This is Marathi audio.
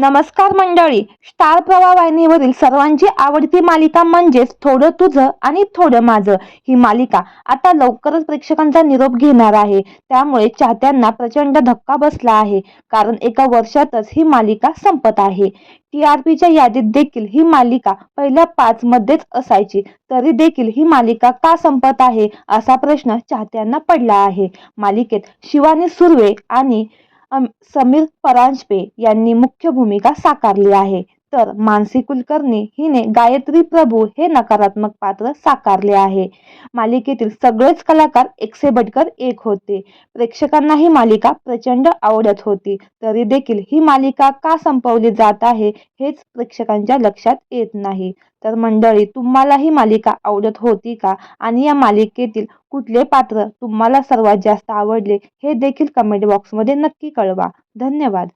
नमस्कार मंडळी. स्टार प्रवाह वाहिनीवरील सर्वांची आवडती मालिका म्हणजेच थोडं तुझं आणि थोडं माझं ही मालिका आता लवकरच प्रेक्षकांचा निरोप घेणार आहे. त्यामुळे चाहत्यांना प्रचंड धक्का बसला आहे. कारण एका वर्षातच ही मालिका संपत आहे. टी आर पीच्या यादीत देखील ही मालिका पहिल्या पाच मध्येच असायची. तरी देखील ही मालिका का संपत आहे असा प्रश्न चाहत्यांना पडला आहे. मालिकेत शिवानी सुर्वे आणि समीर परांजपे यांनी मुख्य भूमिका साकारली आहे. तर मानसी कुलकर्णी हिने गायत्री प्रभू हे नकारात्मक पात्र साकारले आहे. मालिकेतील सगळेच कलाकार एकसे बटकर एक होते. प्रेक्षकांना ही मालिका प्रचंड आवडत होती. तरी देखील ही मालिका का संपवली जात आहे हेच प्रेक्षकांच्या लक्षात येत नाही. तर मंडळी तुम्हाला ही मालिका आवडत होती का? आणि या मालिकेतील कुठले पात्र तुम्हाला सर्वात जास्त आवडले हे देखील कमेंट बॉक्समध्ये नक्की कळवा. धन्यवाद.